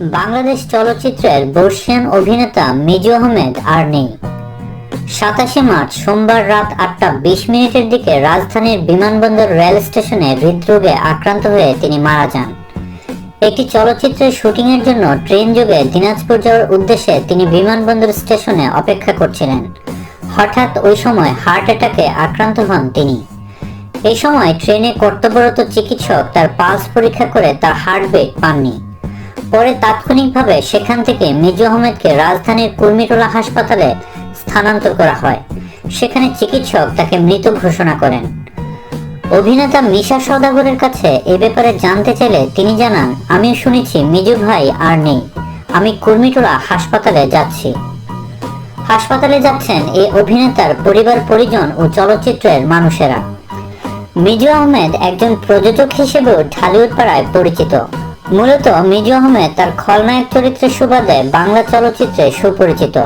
বাংলাদেশ চলচ্চিত্রের বর্ষিয়ান অভিনেতা মিজু আহমেদ আর নেই। সাতাশে মার্চ সোমবার রাত আটটা বিশ মিনিটের দিকে রাজধানীর বিমানবন্দর রেল স্টেশনে হৃদরোগে আক্রান্ত হয়ে তিনি মারা যান। একটি চলচ্চিত্রের শুটিংয়ের জন্য ট্রেন যোগে দিনাজপুর যাওয়ার উদ্দেশ্যে তিনি বিমানবন্দর স্টেশনে অপেক্ষা করছিলেন। হঠাৎ ওই সময় হার্ট অ্যাটাকে আক্রান্ত হন তিনি। এই সময় ট্রেনে কর্তব্যরত চিকিৎসক তার পালস পরীক্ষা করে তার হার্টবিট পাননি। পরে তাৎক্ষণিকভাবে সেখান থেকে মিজু আহমেদকে রাজধানীর কুর্মিটোলা হাসপাতালে স্থানান্তর করা হয়। সেখানে চিকিৎসক তাকে মৃত ঘোষণা করেন। অভিনেতা মিশা সওদাগরের কাছে এ ব্যাপারে জানতে চাইলে তিনি জানান, আমি শুনেছি মিজু ভাই আর নেই। আমি কুর্মিটোলা হাসপাতালে যাচ্ছি। হাসপাতালে যাচ্ছেন এই অভিনেতার পরিবার, পরিজন ও চলচ্চিত্রের মানুষেরা। মিজু আহমেদ একজন প্রযোজক হিসেবেও ঢালিউড পাড়ায় পরিচিত। মূলত মিজু আহমেদ তার খলনায়ক চরিত্রের সুবাদে বাংলা চলচ্চিত্রে সুপরিচিত।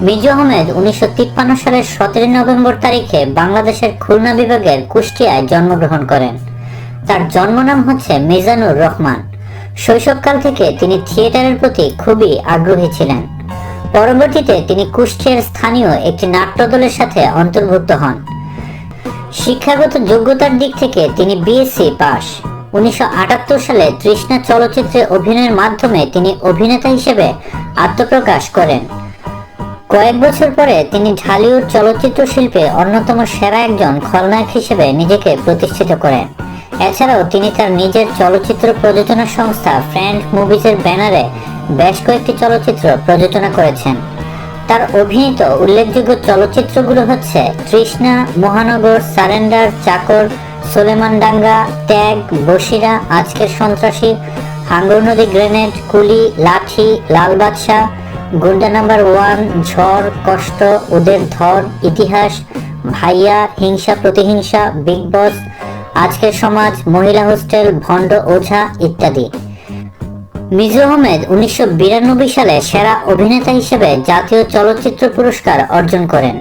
মিজু আহমেদ উনিশশো তিপ্পান্ন সালের সতেরো নভেম্বর তারিখে বাংলাদেশের খুলনা বিভাগের কুষ্টিয়ায় জন্মগ্রহণ করেন। তার জন্মনাম হচ্ছে মিজানুর রহমান। শৈশবকাল থেকে তিনি থিয়েটারের প্রতি খুবই আগ্রহী ছিলেন। পরবর্তীতে তিনি কুষ্টিয়ার স্থানীয় একটি নাট্যদলের সাথে অন্তর্ভুক্ত হন। শিক্ষাগত যোগ্যতার দিক থেকে তিনি বিএসসি পাস। উনিশশো সালে তৃষ্ণা চলচ্চিত্রে অভিনয়ের মাধ্যমে তিনি অভিনেতা হিসেবে আত্মপ্রকাশ করেন। কয়েক বছর পরে তিনি ঢালিউড চলচ্চিত্র শিল্পে অন্যতম সেরা একজন খলনায়ক হিসেবে নিজেকে প্রতিষ্ঠিত করেন। এছাড়াও তিনি তার নিজের চলচ্চিত্র প্রযোজনা সংস্থা ফ্রেন্ড মুভিজের ব্যানারে বেশ কয়েকটি চলচ্চিত্র প্রযোজনা করেছেন। তার অভিনীত উল্লেখযোগ্য চলচ্চিত্রগুলো হচ্ছে তৃষ্ণা, মহানগর, সারেন্ডার, চাকর সোলেমান ডাঙ্গা, ত্যাগ বসিরা আজকের সন্ত্রাসী, হাঙ্গর নদী গ্রেনেড, কুলি, লাঠি, লাল বাদশাহ, গুন্ডা নাম্বার ওয়ান, ঝড়, কষ্ট, ওদের ধর ইতিহাস, ভাইয়া, হিংসা, প্রতিহিংসা, বিগ বস, আজকের সমাজ, মহিলা হোস্টেল, ভণ্ড ওঝা ইত্যাদি। মিজু আহমেদ উনিশশো বিরানব্বই সালে সেরা অভিনেতা হিসেবে জাতীয় চলচ্চিত্র পুরস্কার অর্জন করেন।